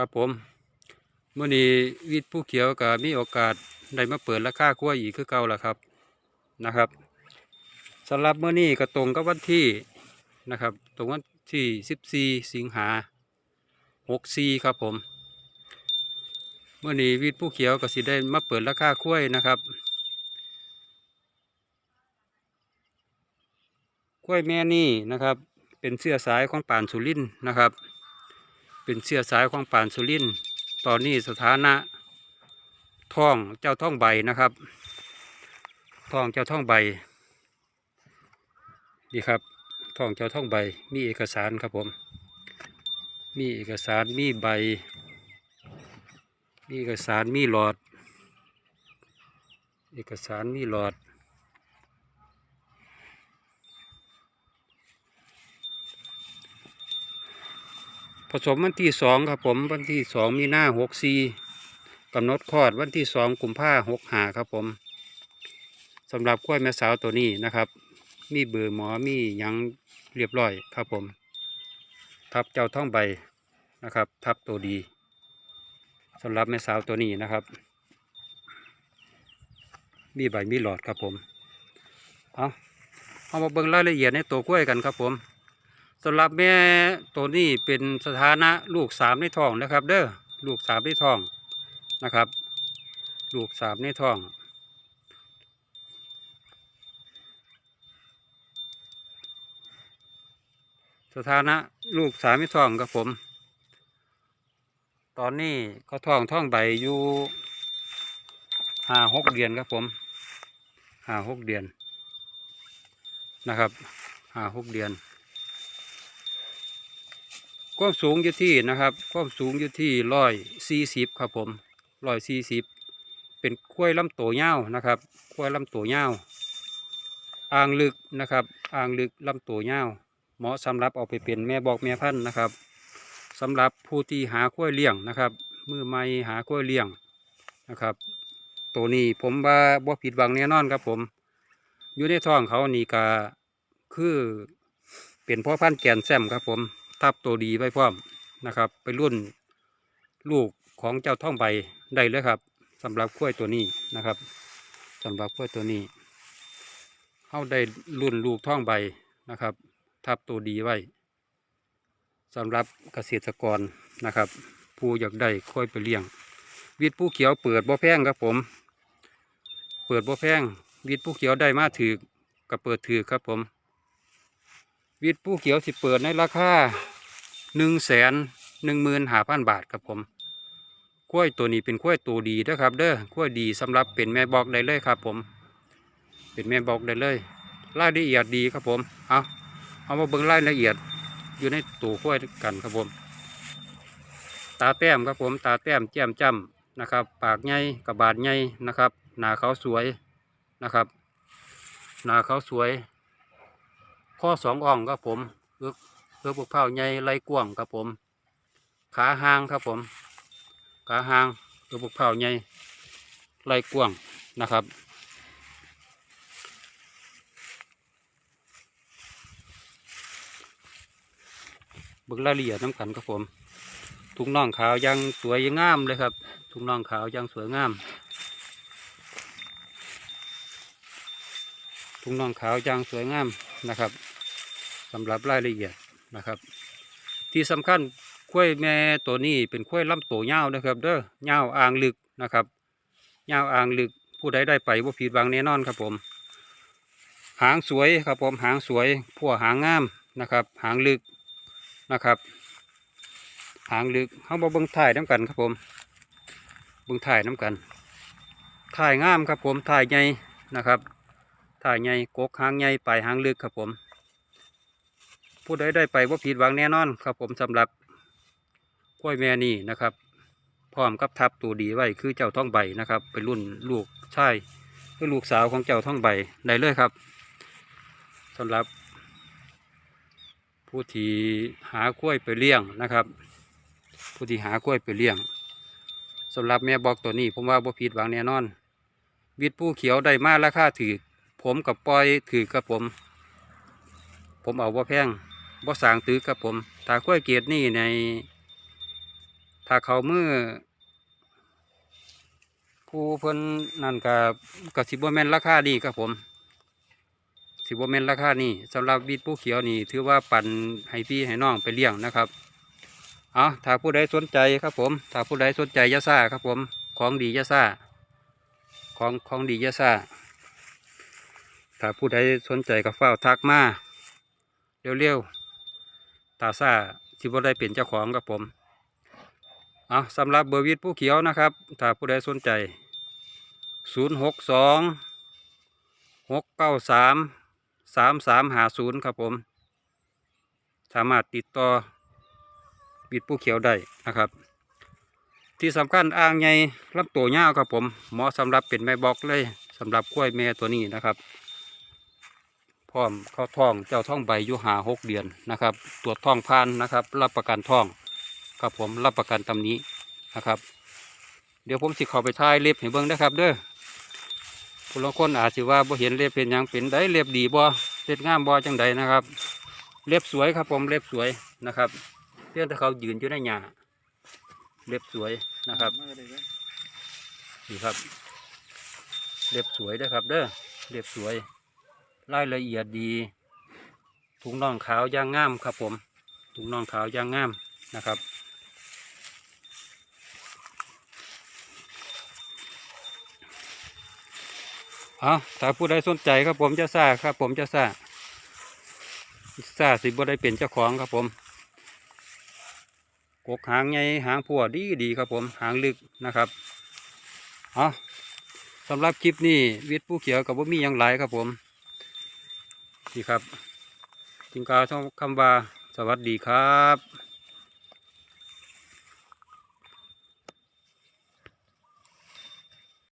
ครับผมเมื่อนี้วิทย์ผู้เขียวก็มีโอกาสได้มาเปิดราคากล้วยอีกคือเก่าแล้วครับนะครับสำหรับเมื่อนี้ก็ตรงกับวันที่นะครับ ตรงวันที่ 14 สิงหา64ครับผมเมื่อนี้วิทย์ผู้เขียวก็สิได้มาเปิดราคากล้วยนะครับกล้วยแม่นี่นะครับ เป็นเสื้อสายของป่านสุรินนะครับ เป็นเสื้อสายของป่านสุรินตอนนี้สถานะท่องเจ้าท่องใบนะครับท่องเจ้าท่องใบนี่ครับท่องเจ้าท่องใบมีเอกสารครับผม มีเอกสารมีใบ มีเอกสารมีหลอด เอกสารมีหลอด ผสมวันที่สองครับผมวันที่สองมีหน้าหกสี่กำหนดคลอดวันที่สองกุมภาหกหาครับผมสำหรับกล้วยแม่สาวตัวนี้นะครับ มีเบอร์หมอมียังเรียบร้อยครับผม ทับเจ้าท่องใบนะครับ ทับตัวดีสำหรับแม่สาวตัวนี้นะครับ มีใบมีหลอดครับผมเอาเอามาเบิ่งรายละเอียดในตัวกล้วยกันครับผม สำหรับแม่ตัวนี้เป็นสถานะลูกสามในท้องนะครับ เด้อลูกสามในท้องนะครับ ลูกสามในท้อง สถานะลูกสามในท้องครับผม ตอนนี้เขาท้องท้องใบอยู่ห้าหกเดือนครับผมห้าหกเดือนนะครับห้าหกเดือน ความสูงอยู่ที่นะครับ ความสูงอยู่ที่ร้อยสี่สิบครับผมร้อยสี่สิบเป็นกล้วยลำตัวยานะครับกล้วยลำตัวยาอ่างลึกนะครับอ่างลึกลำตัวยาเหมาะสำหรับเอาไปเป็นแม่บอกแม่พันธุ์นะครับสำหรับผู้ที่หากล้วยเลี้ยงนะครับ มือใหม่หากล้วยเลี้ยงนะครับ ตัวนี้ผมว่าบ่ผิดหวังแน่นอนครับผมอยู่ในท้องเขานี่ก็คือเป็นพ่อพันธุ์แกนแซมครับผม ทับตัวดีไว้พร้อมนะครับ ไปรุ่นลูกของเจ้าท่องใบได้เลยครับสำหรับกล้วยตัวนี้นะครับสำหรับกล้วยตัวนี้เข้าได้รุ่นลูกท่องใบนะครับ ทับตัวดีไว้สำหรับเกษตรกรนะครับผู้อยากได้ค่อยไปเลี้ยง วิทย์ผู้เขียวเปิดบ่อแพงครับผม เปิดบ่อแพงวิทย์ผู้เขียวได้มาถือก็เปิดถือครับผม วิทย์ผู้เขียวสิเปิดในราคาหนึ่งแสนหนึ่งหมื่นห้าพันบาทครับผมกล้วยตัวนี้เป็นกล้วยตัวดีนะครับ เด้อกล้วยดีสำหรับเป็นแม่บอกได้เลยครับผม เป็นแม่บอกได้เลยรายละเอียดดีครับผม เอาเอามาเบิ่งรายละเอียดอยู่ในตัวกล้วยกันครับผม ตาแต้มครับผม ตาแต้มแจ่มจ้ำนะครับ ปากใหญ่กระบาดใหญ่นะครับ หน้าเขาสวยนะครับ หน้าเขาสวย ข้อสองอ่องครับผมเอือกเอือกพวกเผาใหญ่ไรกว้างครับผม ขาหางครับผม ขาหางเอือกพวกเผาใหญ่ไรกว้างนะครับเบิ่งรายละเอียดน้ำกันครับผม ทุงน่องขาวยังสวยยังงามเลยครับ ทุงน่องขาวยังสวยงาม ทุงน่องขาวยังสวยงามนะครับ สำหรับรายละเอียดนะครับ ที่สำคัญข้วยแม่ตัวนี้เป็นข้วยลำตัวยานะครับเด้อยาอ่างลึกนะครับยาอ่างลึกผู้ใดได้ไปว่าผิดหวังแน่นอนครับผม หางสวยครับผมหางสวยพวกหางงามนะครับ หางลึกนะครับหางลึกเขาบอกเบิ้งถ่ายน้ำกันครับผมเบิ้งถ่ายน้ำกันถ่ายงามครับผมถ่ายใหญ่นะครับถ่ายใหญ่กกหางใหญ่ปลายหางลึกครับผม ผู้ใดได้ไปว่าผิดหวังแน่นอนครับ ผมสำหรับกล้วยแม่นี่นะครับ พร้อมกับทับตัวดีไว้คือเจ้าท่องใบนะครับ เป็นรุ่นลูกชายคือลูกสาวของเจ้าท่องใบได้เลยครับสำหรับ ผู้ที่หากล้วยไปเลี้ยงนะครับ ผู้ที่หากล้วยไปเลี้ยงสำหรับแม่บอกตัวนี้ผมว่าบ่ผิดหวังแน่นอน วิทย์ผู้เขียวได้มาราคาถือผมกับปอยถือกับผม ผมเอาบ่าแพง บ่สางตื้อกับผม ถ้ากล้วยเกียรนี่ใน ถ้าเขามือผู้เพิ่นนั่นกับกับสิบแมนราคาดีครับผมสิบแมนราคานี่สำหรับวิดผู้เขียวนี่ ถือว่าปั่นให้พี่ให้น้องไปเลี้ยงนะครับเอาถ้าผู้ใดสนใจครับผม ถ้าผู้ใดสนใจยาซ่าครับผม ของดียาซ่า ของของดียาซ่า ถ้าผู้ใดสนใจก็เฝ้าทักมา เร็วๆ ตาซ่าสิบ่ได้เป็นเจ้าของครับผมเอาสำหรับเบอร์วิทผู้เขียวนะครับ ถ้าผู้ใดสนใจ 0 6 2 6 9 3 3 3 5 0 ครับผม สามารถติดต่อวิทผู้เขียวได้นะครับ ที่สำคัญอ่างใหญ่ลำตัวยาครับผมเหมาะสำหรับเป็นแม่บอกเลยสำหรับกล้วยแม่ตัวนี้นะครับ ร้อมเข้าท้องเจ้าท้องใบอยู่หาหกเดือนนะครับ ตรวจท้องพานนะครับ รับประกันท้องครับผมรับประกันตำนี้นะครับ เดี๋ยวผมสิเข้าไปถ่ายเล็บให้เบิ่งนะครับ เด้อผู้ลางคนอาจสิว่าบ่เห็นเล็บเป็นยังเป็นได้เล็บดีบ่เล็บงามบ่จังใดนะครับ เล็บสวยครับผมเล็บสวยนะครับเพียงแต่เขายืนอยู่ในหญ้าเล็บสวยนะครับนี่ครับ เล็บสวยเด้อครับ เด้อเล็บสวย รายละเอียดดีถุงน่องขาวย่างง่ามครับผมถุงน่องขาวย่างง่ามนะครับเอาถ้าผู้ใดสนใจครับผมจะซ่าครับผมจะซ่าซ่าสิบ่ได้เป็นเจ้าของครับผมกกหางไงหางพัวดีดีครับผมหางลึกนะครับเอาสำหรับคลิปนี้วิทย์ผู้เขียวกับว่ามีอย่างไรครับผม นี่ครับจิงกล่าวคำว่าสวัสดีครับ